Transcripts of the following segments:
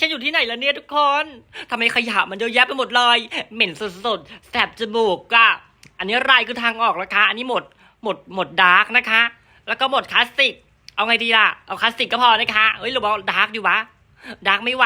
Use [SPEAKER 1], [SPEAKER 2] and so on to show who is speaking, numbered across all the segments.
[SPEAKER 1] ฉันอยู่ที่ไหนแล้วเนี่ยทุกคนทำไมขยะมันเยอะแยะไปหมดเลย เหม็นสดๆ แสบจมูกอะอันนี้ไรคือทางออกแล้วคะ อันนี้หมด หมด หมดดาร์กนะคะ แล้วก็หมดคลาสสิก เอาไงดีล่ะ เอาคลาสสิกก็พอนะคะ เฮ้ยหรือว่าดาร์กดีวะ ดาร์กไม่ไหว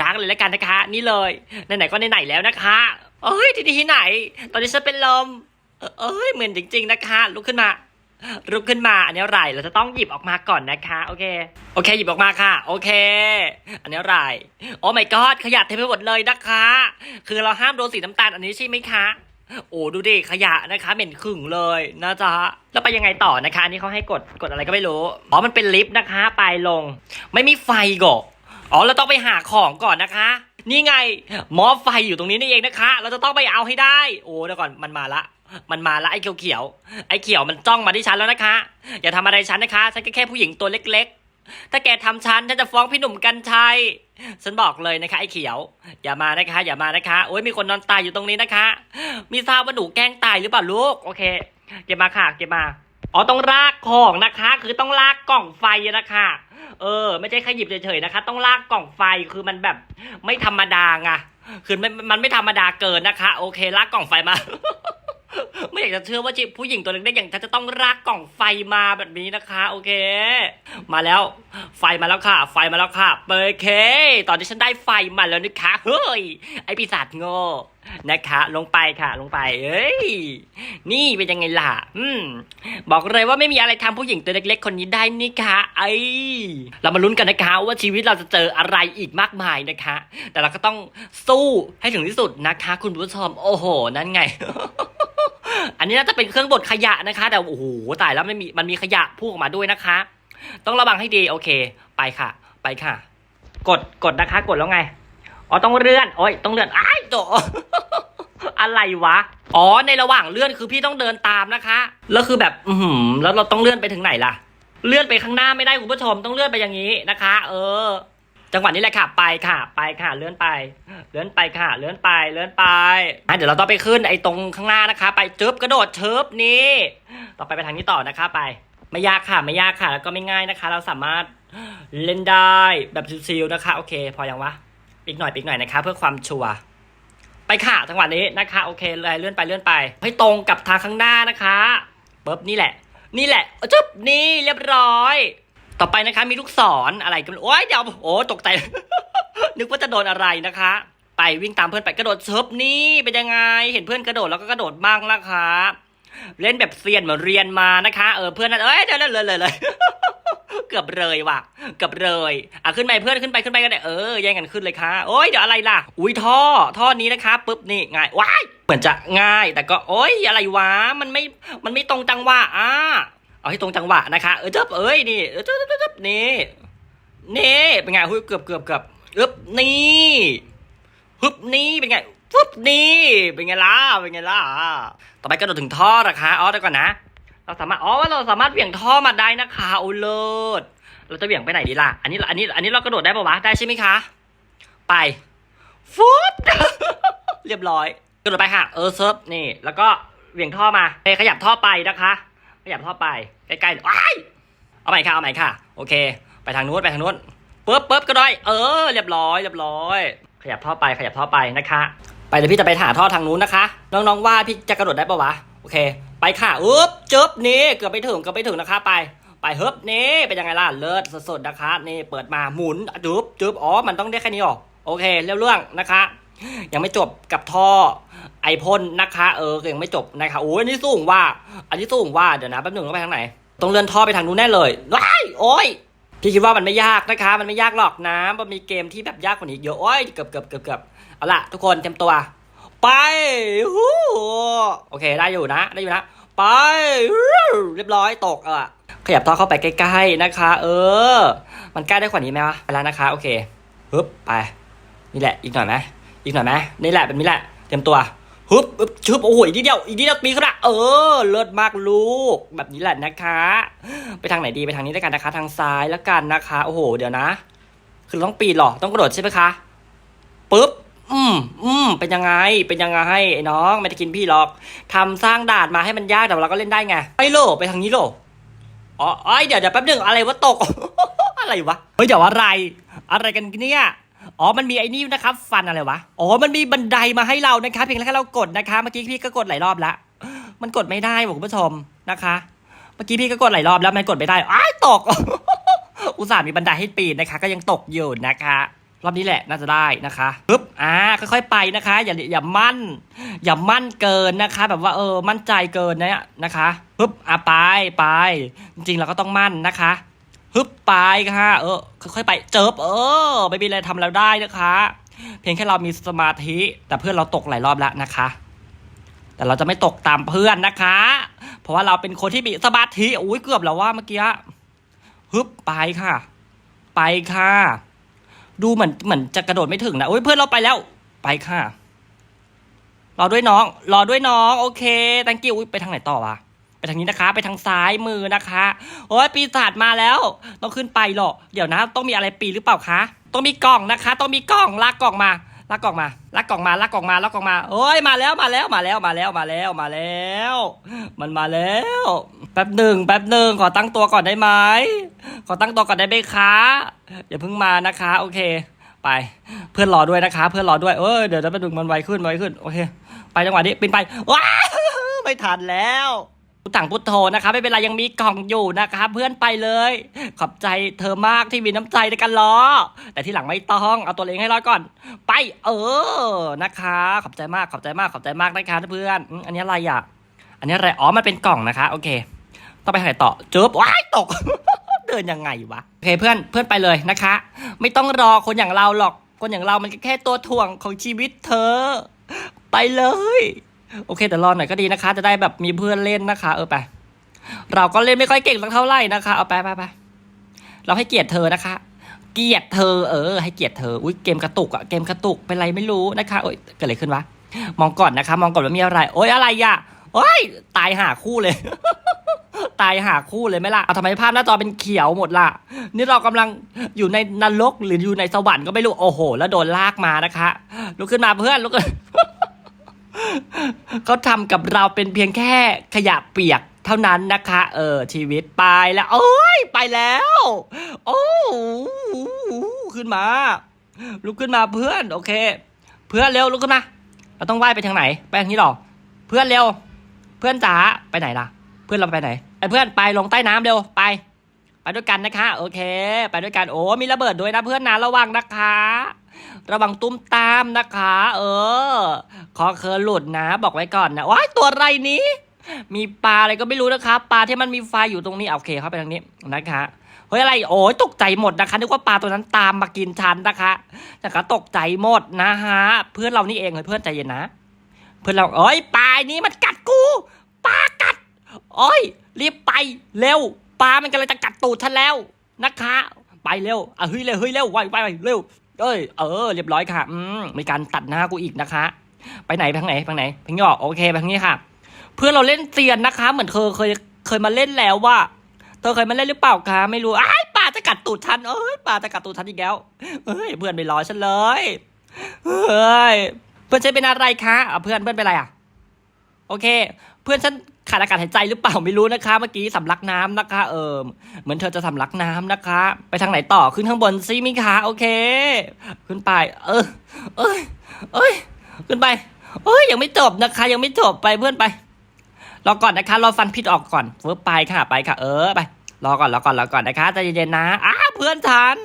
[SPEAKER 1] ดาร์กเลยแล้วกันนะคะ นี่เลย ไหนๆก็ไหนๆแล้วนะคะเอ้ยที่นี่ที่ไหน ตอนนี้ฉันเป็นลม เอ้ยเหมือนจริง ๆ นะคะ ลุกขึ้นมา ลุกขึ้นมาอันนี้ไรเราจะต้องหยิบออกมาก่อนนะคะ โอเค โอเค หยิบออกมาค่ะ โอเค อันนี้ไรโอ้ my god ขยะเต็มไปหมดเลยนะคะ คือเราห้ามโดนสีน้ำตาลอันนี้ใช่ไหมคะโอ้ดูดิขยะนะคะเหม็นขึ่งเลยนะจ๊ะแล้วไปยังไงต่อนะคะอันนี้เขาให้กดกดอะไรก็ไม่รู้อ๋อมันเป็นลิฟต์นะคะไปลง ไม่มีไฟก่ออ๋อเราต้องไปหาของก่อนนะคะ นี่ไงหมอไฟอยู่ตรงนี้นี่เองนะคะ เราจะต้องไปเอาให้ได้ โอ้เดี๋ยวก่อนมันมาละ มันมาละไอ้เขียวเขียวไอ้เขียวมันจ้องมาที่ฉันแล้วนะคะ อย่าทำอะไรฉันนะคะ ฉันก็แค่ผู้หญิงตัวเล็ก ๆ ถ้าแกทำฉันฉันจะฟ้องพี่หนุ่มกัญชัยฉันบอกเลยนะคะ ไอ้เขียว อย่ามานะคะ อย่ามานะคะโอ้ยมีคนนอนตายอยู่ตรงนี้นะคะ มีทราบว่าหนูแกล้งตายหรือเปล่าลูกโอเคเก็บมาค่ะเก็บมาอ๋อต้องลากของนะคะ คือต้องลากกล่องไฟนะคะเออ ไม่ใช่แค่หยิบเฉยๆนะคะ ต้องลากกล่องไฟคือมันแบบไม่ธรรมดาไงคือมันมันไม่ธรรมดาเกินนะคะ โอเคลากกล่องไฟมาากจะเชื่อว่าจิผู้หญิงตัวเล็กๆอย่างฉันจะต้องลากกล่องไฟมาแบบนี้นะคะ โอเค มาแล้ว ไฟมาแล้วค่ะ ไฟมาแล้วค่ะโอเค ตอนนี้ฉันได้ไฟมาแล้วนะคะเฮ้ย ไอปีศาจโง่นะคะ ลงไปค่ะ ลงไปเอ้ย นี่เป็นยังไงล่ะ อืม บอกเลยว่าไม่มีอะไรทำผู้หญิงตัวเล็ก ๆ คนนี้ได้นี่ค่ะ ไอเรามาลุ้นกันนะคะ ว่าชีวิตเราจะเจออะไรอีกมากมายนะคะ แต่เราก็ต้องสู้ให้ถึงที่สุดนะคะ คุณผู้ชม โอ้โห นั่นไง อันนี้น่าจะเป็นเครื่องบดขยะนะคะ แต่โอ้โหตายแล้วไมันมีมันมีขยะพุ่งออกมาด้วยนะคะ ต้องระวังให้ดีโอเค ไปค่ะ ไปค่ะ กดกดนะคะ กดแล้วไงอ๋อต้องเลื่อนโอ้ยต้องเลื่อนอ้ายโตอะไรวะ อ๋อ ในระหว่างเลื่อนคือพี่ต้องเดินตามนะคะ แล้วคือแบบ อือหือแล้วเราต้องเลื่อนไปถึงไหนล่ะ เลื่อนไปข้างหน้าไม่ได้คุณผู้ชมต้องเลื่อนไปอย่างนี้นะคะ เออ จังหวะนี้แหละค่ะ ไปค่ะ ไปค่ะ เลื่อนไป เลื่อนไปค่ะ เลื่อนไป เลื่อนไปอะเดี๋ยวเราต้องไปขึ้นไอ้ตรงข้างหน้านะคะ ไปจึ๊บกระโดดเชิบนี่ต่อไปไปทางนี้ต่อนะคะ ไป ไม่ยากค่ะ ไม่ยากค่ะ แล้วก็ไม่ง่ายนะคะ เราสามารถเล่นได้แบบชิลๆนะคะ โอเค พอยังวะอีกหน่อยอีกหน่อยนะคะ เพื่อความชัวร์ไปค่ะจังหวะนี้นะคะ โอเคเลยเลื่อนไปเลื่อนไป ให้ตรงกับทางข้างหน้านะคะปุ๊บนี่แหละ นี่แหละจึ๊บนี่เรียบร้อย ต่อไปนะคะมีลูกศรอะไรกันโอ้ยเดี๋ยวโอ้ตกใจ นึกว่าจะโดนอะไรนะคะ ไปวิ่งตามเพื่อนไปกระโดดเชิบนี่เป็นยังไง เห็นเพื่อนกระโดดแล้วก็กระโดดบ้างนะคะ เล่นแบบเซียนเหมือนเรียนมานะคะ เออเพื่อนนั่นเอ้ยเดี๋ยวเลยเลยเลยเลยเกือบเลยว่ะ เกือบเลยอะขึ้นไปเพื่อนขึ้นไปขึ้นไปกันเลยเออแย่งกันขึ้นเลยค่ะโอ้ยเดี๋ยวอะไรล่ะ อุ้ยท่อท่อนี้นะคะปุ๊บนี่ง่ายว้ายเหมือนจะง่าย แต่ก็โอ้ยอะไรวะมันไม่มันไม่ตรงจังหวะอะเอา ให้ตรงจังหวะนะคะ เออเจ๊บเอ้ยนี่เออเจ๊บเจ๊บเจ๊บนี่นี่เป็นไงหุ้ยเกือบเกือบเกือบอึบนี่ฮึบนี่เป็นไงฟึบนี่เป็นไงล่ะเป็นไงล่ะต่อไปกระโดดถึงท่อนะคะอ๋อเดี๋ยวก่อนนะ เราสามารถอ๋อเราสามารถเหวี่ยงท่อมาได้นะคะโอ้เลิศเราจะเหวี่ยงไปไหนดีล่ะอันนี้อันนี้ อันนี้เรากระโดดได้ปะวะได้ใช่ไหมคะ ไปฟุตเรียบร้อยกระโดดไปค่ะ เออเซิร์ฟนี่ แล้วก็เหวี่ยงท่อมาเอขยับท่อไปนะคะ ขยับท่อไปใกล้ๆว้ายเอาใหม่ค่ะเอาใหม่ค่ะ โอเค ไปทางนู้นไปทางนู้นปึ๊บปึ๊บก็ได้ เออ เรียบร้อย เรียบร้อย ขยับท่อไปขยับท่อไปนะคะ ไปเดี๋ยวพี่จะไปหาท่อทางนู้นนะคะ น้องๆว่าพี่จะกระโดดได้ปะวะโอเค ไปค่ะอึ๊บจึ๊บนี่เกือบไปถึงเกือบไปถึงนะคะไปไปเฮิบนี่เป็นยังไงล่ะเลิศสดๆนะคะ นี่เปิดมาหมุนจึ๊บจึ๊บอ๋อมันต้องได้แค่นี้หรอโอเคเรียบเรื่องนะคะ ยังไม่จบกับท่อ ไอพ่นนะคะเออยังไม่จบนะคะโอ้ยอันนี้สูงว่า อันนี้สูงว่าเดี๋ยวนะแป๊บหนึ่งต้องไปทางไหนต้องเลื่อนท่อไปทางนู้นแน่เลยว้ายโอ้ยพี่คิดว่ามันไม่ยากนะคะ มันไม่ยากหรอกนะมันมีเกมที่แบบยากกว่านี้เยอะโอ้ยเกือบเกือบเกือบเกือบเอาล่ะทุกคนเตรียมตัว ไปฮู้โอเคได้อยู่นะได้อยู่นะไปเรียบร้อยตกเออขยับท่อเข้าไปใกล้ๆนะคะ เออ มันใกล้ได้กว่านี้ไหมวะไปแล้วนะคะ โอเคฮึบไปนี่แหละอีกหน่อยไหมอีกหน่อยไหมนี่แหละเป็นนี่แหละเตรียมตัว ฮึบฮึบชึบโอ้โหอีกนิดเดียวอีกนิดเดียวปีขึ้นละเออเลิศมากลูก แบบนี้แหละนะคะ ไปทางไหนดีไปทางนี้แล้วกันนะคะ ทางซ้ายแล้วกันนะคะ โอ้โห เดี๋ยวนะ คือต้องปีนหรอต้องกระโดดใช่ไหมคะปุ๊บอืมอืมเป็นยังไง เป็นยังไงไอ้น้อง ไม่ได้กินพี่หรอกทำสร้างด่านมาให้มันยากแต่เราก็เล่นได้ไงไปโลไปทางนี้โลอ๋อไอเดี๋ยวเดี๋ยวแป๊บหนึงอะไรวะตก อะไรวะเฮ้ยเดี๋ยวอะไร อะไรกันเนี่ย อ๋อ มันมีไอ้นี่นะครับ ฟันอะไรวะ อ๋อ มันมีบันไดมาให้เรานะคะเพียงแค่เรากดนะคะ เมื่อกี้พี่ก็กดหลายรอบแล้วมันกดไม่ได้บอกคุณผู้ชมนะคะ เมื่อกี้พี่ก็กดหลายรอบแล้วมันกดไม่ได้ อ้ายตก อุตส่าห์มีบันไดให้ปีนนะคะ ก็ยังตกอยู่นะคะ รอบนี้แหละน่าจะได้นะคะปึ๊บ อ่า ค่อยๆไปนะคะ อย่าอย่ามั่น อย่ามั่นเกินนะคะ แบบว่าเออ มั่นใจเกินนะนะคะปึ๊บ อะไปไป จริงๆเราก็ต้องมั่นนะคะ ฮึบไปค่ะ เออ ค่อยๆไป เจิบเออ ไม่มีอะไรทำแล้วได้นะคะ เพียงแค่เรามีสมาธิ แต่เพื่อนเราตกหลายรอบแล้วนะคะ แต่เราจะไม่ตกตามเพื่อนนะคะ เพราะว่าเราเป็นคนที่มีสมาธิ อุ้ยเกือบแล้วว่าเมื่อกี้ฮึบไปค่ะ ไปค่ะ ดูเหมือนเหมือนจะกระโดดไม่ถึงนะโอ้ยเพื่อนเราไปแล้ว ไปค่ะ รอด้วยน้อง รอด้วยน้อง โอเค thank you อุ๊ยไปทางไหนต่อวะ ไปทางนี้นะคะ ไปทางซ้ายมือนะคะโอ้ยปีศาจมาแล้วต้องขึ้นไปหรอกเดี๋ยวนะ ต้องมีอะไรปีหรือเปล่าคะต้องมีกล่องนะคะ ต้องมีกล่องลากกล่องมาลากกล่องมาลากกล่องมาลากกล่องมาลากกล่องมาโอ้ยมาแล้วมาแล้วมาแล้วมาแล้วมาแล้วมาแล้ว มันมาแล้วแป๊บหนึ่งแป๊บหนึ่งขอตั้งตัวก่อนได้ไหมขอตั้งตัวก่อนได้ไหมคะอย่าเพิ่งมานะคะ โอเค ไปเพื่อนรอด้วยนะคะ เพื่อนรอด้วยเออเดี๋ยวจะไปดึงมันไวขึ้นไวขึ้นโอเค ไปจังหวะนี้ปีนไปว้าวไม่ทันแล้ว พุทธังพุทโธนะคะไม่เป็นไรยังมีกล่องอยู่นะคะเพื่อนไปเลย ขอบใจเธอมากที่มีน้ำใจในการรอแต่ที่หลังไม่ต้องเอาตัวเองให้รอดก่อน ไป เออนะคะ ขอบใจมากขอบใจมากขอบใจมากนะคะเพื่อนอันนี้อะไรอะอันนี้อะไรอ๋อมันเป็นกล่องนะคะ โอเค ต้องไปทางไหนต่อจุ๊บว้ายตก เดินยังไงวะโอเคเพื่อนเพื่อนไปเลยนะคะ ไม่ต้องรอคนอย่างเราหรอกคนอย่างเรามันแค่ตัวถ่วงของชีวิตเธอ ไปเลย โอเคแต่รอหน่อยก็ดีนะคะ จะได้แบบมีเพื่อนเล่นนะคะ เออไป เราก็เล่นไม่ค่อยเก่งสักเท่าไหร่นะคะ เอาไปไปไปเราให้เกียรติเธอนะคะ เกียรติเธอ เออ ให้เกียรติเธอ อุ้ยเกมกระตุกอะเกมกระตุกเป็นไรไม่รู้นะคะโอ้ยเกิดอะไรขึ้นวะ มองก่อนนะคะ มองก่อนว่ามีอะไร โอ้ยอะไรอะโอ้ยตายหาคู่เลย ตายหาคู่เลยไหมล่ะทำไมภาพหน้าจอเป็นเขียวหมดล่ะ นี่เรากำลังอยู่ในนรกหรืออยู่ในสวรรค์ก็ไม่รู้ โอ้โห แล้วโดนลากมานะคะ ลุกขึ้นมาเพื่อนลุกขึ้น เขาทำกับเราเป็นเพียงแค่ขยะเปียกเท่านั้นนะคะ เออ ชีวิตไปแล้ว โอ้ย ไปแล้ว โอ้ขึ้นมา ลุกขึ้นมาเพื่อน โอเค เพื่อนเร็วลุกขึ้นมาเราต้องว่ายไปทางไหน ไปทางนี้หรอ เพื่อนเร็ว เพื่อนจ๋าไปไหนล่ะ เพื่อนเราไปไหนไอ้เพื่อนไปลงใต้น้ำเร็วไป ไปด้วยกันนะคะ โอเค ไปด้วยกันโอ้มีระเบิดด้วยนะเพื่อนนะระวังนะคะ ระวังตุ้มตามนะคะ เออ คอเคอหลุดนะ บอกไว้ก่อนนะว้ายตัวอะไรนี้ มีปลาอะไรก็ไม่รู้นะคะ ปลาที่มันมีไฟอยู่ตรงนี้โอเคเข้าไปทางนี้นะคะเฮ้ยอะไร โอ้ยตกใจหมดนะคะนึกว่าปลาตัวนั้นตามมากินฉันนะคะนะคะตกใจหมดนะฮะ เพื่อนเรานี่เองเลยเพื่อนใจเย็นนะ เพื่อนเราเอ้ยปลานี้มันกัดกูปลากัดโอ้ยรีบไปเร็วปลามันกำลังจะกัดตูดฉันแล้วนะคะ ไปเร็วอะเฮ้ยเร็วเฮ้ยเร็วไวไวไวเร็ว เอ้ยเออเรียบร้อยค่ะอืมมีการตัดหน้ากูอีกนะคะ ไปไหนไปทางไหนไปทางไหนทางนี้อกโอเคไปทางนี้ค่ะ เพื่อนเราเล่นเซียนนะคะ เหมือนเธอเคยเคยมาเล่นแล้วว่า เธอเคยมาเล่นหรือเปล่าคะไม่รู้อ้ปลาจะกัดตูดฉันเอ้ยปลาจะกัดตูดฉันอีกแล้วเอ้ยเพื่อนไม่รอฉันเลยเฮ้ยเพื่อนฉันเป็นอะไรคะอะเพื่อนเพื่อนเป็นอะไรอะ โอเค เพื่อนฉัน ขาดอากาศหายใจหรือเปล่าไม่รู้นะคะ เมื่อกี้สำลักน้ำนะคะ เออเหมือนเธอจะสำลักน้ำนะคะ ไปทางไหนต่อขึ้นข้างบนซิมิคะโอเค ขึ้นไป เออ เอ้ยเอ้ยขึ้นไป เอ้ยยังไม่จบนะคะ ยังไม่จบไปเพื่อนไปรอก่อนนะคะรอฟันพิษออกก่อนเฟิร์ไปค่ะไปค่ะ เออไปรอก่อนรอก่อนรอก่อนนะคะใจเย็นๆนะอ้าเพื่อนฉัน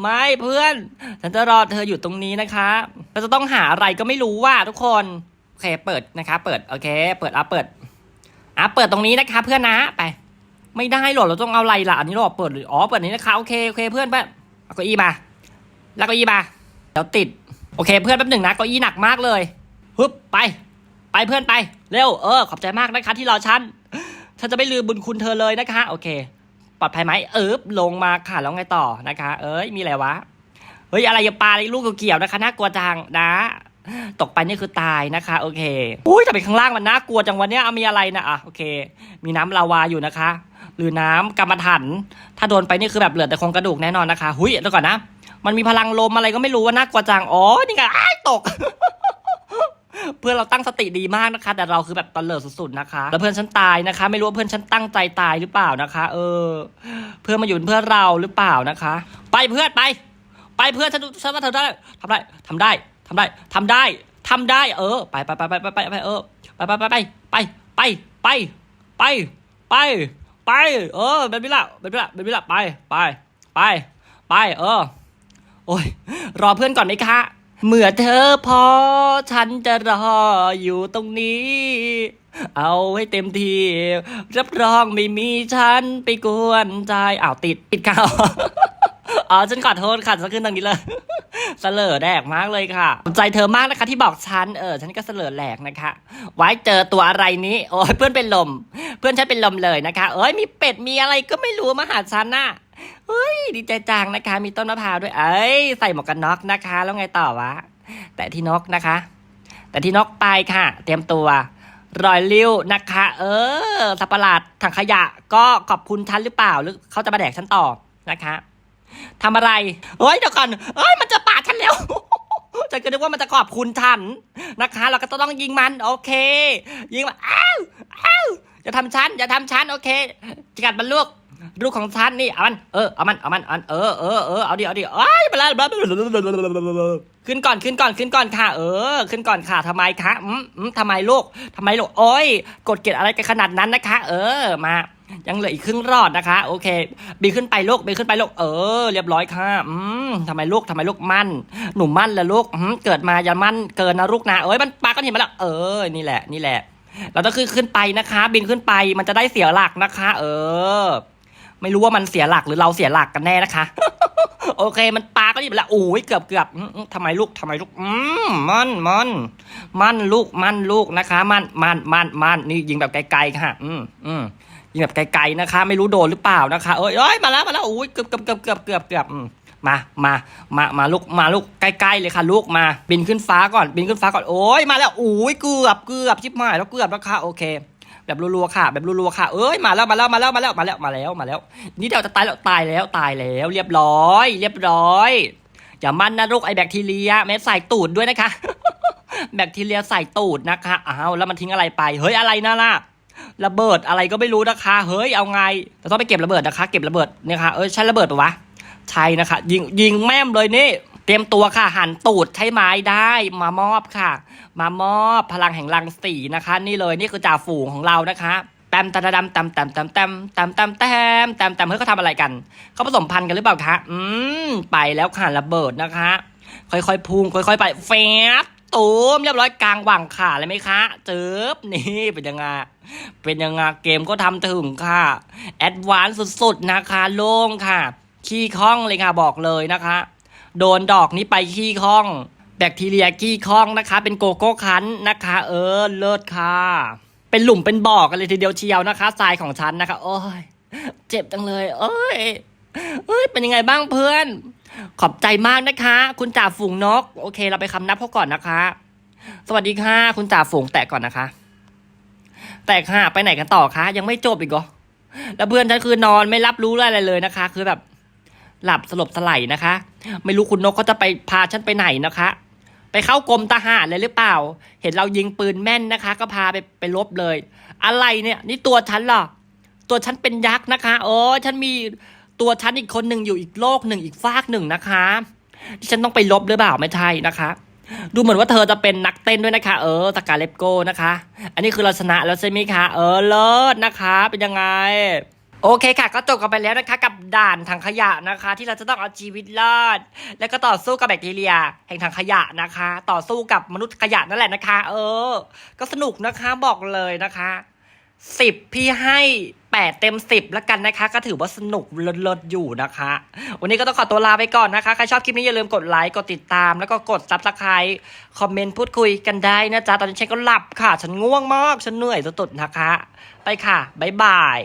[SPEAKER 1] ไม่เพื่อน ฉันจะรอเธออยู่ตรงนี้นะคะเราจะต้องหาอะไรก็ไม่รู้ว่าทุกคนโอเคเปิดนะคะ เปิดโอเค เปิดอะเปิด อะเปิดตรงนี้นะคะ เพื่อนนะไป ไม่ได้หรอเราต้องเอาอะไรล่ะอันนี้เราเปิดหรืออ๋อเปิดนี้นะคะโอเคโอเคเพื่อนเพื่อนเอาเก้าอี้มาแล้วเก้าอี้มาเดี๋ยวติดโอเค เพื่อนแป๊บหนึ่งนะเก้าอี้หนักมากเลยฮึบไป ไปเพื่อนไป เร็วเออขอบใจมากนะคะ ที่รอฉันฉันจะไม่ลืมบุญคุณเธอเลยนะคะ โอเคปลอดภัยไหมเออลงมาค่ะแล้วไงต่อนะคะ เอ้ยมีอะไรวะเฮ้ยอะไรอย่าปลาอะไรลูกเกี่ยวๆนะคะน่ากลัวจังนะ ตกไปนี่คือตายนะคะ โอเคอุ้ยแต่เป็นข้างล่างมันน่ากลัวจังวันเนี้ยเอามีอะไรนะอะโอเค มีน้ำลาวาอยู่นะคะ หรือน้ำกรรมฐานถ้าโดนไปนี่คือแบบเหลือแต่โครงกระดูกแน่นอนนะคะหุยเดี๋ยวก่อนนะ มันมีพลังลมอะไรก็ไม่รู้ว่าน่ากลัวจังอ๋อนี่ไงตก เพื่อนเราตั้งสติดีมากนะคะ แต่เราคือแบบตะเลิดสุดๆนะคะ แล้วเพื่อนฉันตายนะคะ ไม่รู้ว่าเพื่อนฉันตั้งใจตายหรือเปล่านะคะ เออ เพื่อนมาอยู่เพื่อนเราหรือเปล่านะคะ ไปเพื่อนไป ไปไปเพื่อนฉันฉันว่าเธอได้ทำได้ทำได้ ทำได้ทำได้ทำได้ เออไปไปไปไปไปไปไปเออ ไปไปไปไปไปไปไปไปไปไปเออแบบี้ละแบบี้ละแบบี้ละไปไปไปไปเออ โอ้ยรอเพื่อนก่อนไหมคะเมื่อเธอพอฉันจะรออยู่ตรงนี้ เอาให้เต็มที่ รับรองไม่มีฉันไปกวนใจอ้าวติดติดข่าวอ๋อฉันขอโทษค่ะฉันขึ้นตรงนี้เลย เสลอแดกมากเลยค่ะใจเธอมากนะคะที่บอกฉันเออฉันก็เสลอแหลกนะคะ ไว้เจอตัวอะไรนี้โอ้ยเพื่อนเป็นลม เพื่อนฉันเป็นลมเลยนะคะ เอ้ยมีเป็ดมีอะไรก็ไม่รู้มาหาฉันน่ะเฮ้ยดีใจจังนะคะ มีต้นมะพร้าวด้วย เอ้ยใส่หมวกกันน็อกนะคะ แล้วไงต่อวะ แต่ที่นกนะคะ แต่ที่นกไปค่ะ เตรียมตัวรอยลิ้วนะคะ เออสัปหลาดถังขยะ ก็ขอบคุณฉันหรือเปล่าหรือเขาจะมาแดกฉันต่อนะคะทำอะไรเฮ้ยเดี๋ยวก่อนเอ้ยมันจะ ฉันแล้วฉันก็นึกว่ามันจะขอบคุณฉันนะคะ เราก็ต้องยิงมัน โอเค ยิงมันอ้าวอ้าวอย่าทำฉันอย่าทำฉันโอเคจะกัดมันลูกลูกของฉันนี่เอามันเออเอามันเอามันเอามันเออเออเออเอาดิเอาดิเอ้ยมาแล้วขึ้นก่อนขึ้นก่อนขึ้นก่อนค่ะ เออ ขึ้นก่อนค่ะทำไมคะอืมอืมทำไมลูกทำไมลูกโอ้ยกดเกลียดอะไรกันขนาดนั้นนะคะ เออมา ยังเหลืออีกครึ่งรอดนะคะ โอเคบีขึ้นไปลูกบีขึ้นไปลูกเออ เรียบร้อยค่ะอืมทำไมลูกทำไมลูกมั่น หนูมั่นแล้วลูกอืมเกิดมาอย่ามั่นเกินนะลูกนะเอ้ยมันปาก้อนหินมาแล้วเออนี่แหละนี่แหละ เราต้องขึ้นขึ้นไปนะคะ บินขึ้นไปมันจะได้เสียหลักนะคะ เออ ไม่รู้ว่ามันเสียหลักหรือเราเสียหลักกันแน่นะคะ โอเค มันปาก็หยิบล้วโอ้ยเกือบเกือบทำไมลูกทำไมลูกอืมมันมันมันลูกมันลูกนะคะ มันมันมันมันนี่ยิงแบบไกลๆค่ะ อืมอืม ยิงแบบไกลๆนะคะ ไม่รู้โดนหรือเปล่านะคะเอ้ยเอ้ยมาแล้วมาแล้วโอ้ยเกือบเกือบเกือบเกือบเกือบเกือบมามามามาลูกมาลูกใกล้ๆเลยค่ะลูกมาบินขึ้นฟ้าก่อนบินขึ้นฟ้าก่อนโอ้ยมาแล้วโอ้ยเกือบเกือบชิบหายแล้วเกือบแล้วค่ะโอเค แบบรัวๆค่ะ แบบรัวๆค่ะเอ้ยมาแล้วมาแล้วมาแล้วมาแล้วมาแล้วมาแล้วมาแล้ว นี่เดี๋ยวจะตายแล้วตายแล้วตายแล้ว เรียบร้อย เรียบร้อยอย่ามั่นนะโรคไอแบคทีเรียแม้ใส่ตูดด้วยนะคะ แบคทีเรียใส่ตูดนะคะอ้าวแล้วมันทิ้งอะไรไป เฮ้ยอะไรนั่นล่ะ ระเบิดอะไรก็ไม่รู้นะคะ เฮ้ยเอาไงเราต้องไปเก็บระเบิดนะคะ เก็บระเบิดเนี่ยค่ะเอ้ยใช่ระเบิดปะวะใช่นะคะ ยิงยิงแม่มเลยนี่ เตรียมตัวค่ะหันตูดใช้ไม้ได้มามอบค่ะ มามอบพลังแห่งรังสีนะคะ นี่เลยนี่คือจ่าฝูงของเรานะคะแตมตะดำแตมแตมแตมแตมแตมแตมแตมแตมแตมเฮ้ยเขาทำอะไรกัน เขาผสมพันธุ์กันหรือเปล่าคะอืมไปแล้วค่ะระเบิดนะคะ ค่อยๆพุ่งค่อย ๆ ไปแฟบตูมเรียบร้อยกลางหว่างขาเลยไหมคะเจิบนี่เป็นยังไง เป็นยังไงเกมก็ทำถึงค่ะแอดวานซ์สุดๆนะคะโล่งค่ะ ขี้ข้องเลยค่ะบอกเลยนะคะ โดนดอกนี้ไปขี้ข้อง แบคทีเรียขี้ข้องนะคะ เป็นโกโก้คันนะคะ เออเลิศค่ะ เป็นหลุมเป็นบ่อกันเลยทีเดียวเชียวนะคะทรายของฉันนะคะ โอ้ยเจ็บจังเลยเอ้ยเอ้ย เป็นยังไงบ้างเพื่อน ขอบใจมากนะคะ คุณจ่าฝูงนก โอเค เราไปคำนับเขาก่อนนะคะ สวัสดีค่ะ คุณจ่าฝูงแตะก่อนนะคะ แตะค่ะไปไหนกันต่อคะยังไม่จบอีกเหรอแล้วเพื่อนฉันคือนอนไม่รับรู้อะไรเลยนะคะ คือแบบ หลับสลบสลายนะคะ ไม่รู้คุณนกเขาจะไปพาฉันไปไหนนะคะ ไปเข้ากรมทหารเลยหรือเปล่า เห็นเรายิงปืนแม่นนะคะ ก็พาไปไปลบเลย อะไรเนี่ย นี่ตัวฉันเหรอตัวฉันเป็นยักษ์นะคะโอ้ฉันมีตัวฉันอีกคนหนึ่งอยู่อีกโลกหนึ่งอีกฟากหนึ่งนะคะที่ฉันต้องไปลบหรือเปล่าไม่ใช่นะคะ ดูเหมือนว่าเธอจะเป็นนักเต้นด้วยนะคะ เออสกาเลปโก้นะคะ อันนี้คือเราชนะแล้วใช่ไหมคะ เออเลิศนะคะ เป็นยังไง โอเคค่ะ ก็จบกันไปแล้วนะคะ กับด่านถังขยะนะคะ ที่เราจะต้องเอาชีวิตรอด แล้วก็ต่อสู้กับแบคทีเรีย แห่งถังขยะนะคะ ต่อสู้กับมนุษย์ขยะนั่นแหละนะคะ เออ ก็สนุกนะคะบอกเลยนะคะ สิบพี่ให้แปดเต็มสิบแล้วกันนะคะ ก็ถือว่าสนุกเลิศๆอยู่นะคะ วันนี้ก็ต้องขอตัวลาไปก่อนนะคะ ใครชอบคลิปนี้อย่าลืมกดไลค์กดติดตาม แล้วก็กดซับสไครต์คอมเมนต์พูดคุยกันได้นะจ๊ะ ตอนนี้ฉันก็หลับค่ะ ฉันง่วงมาก ฉันเหนื่อยสุดๆนะคะ ไปค่ะ บ๊ายบาย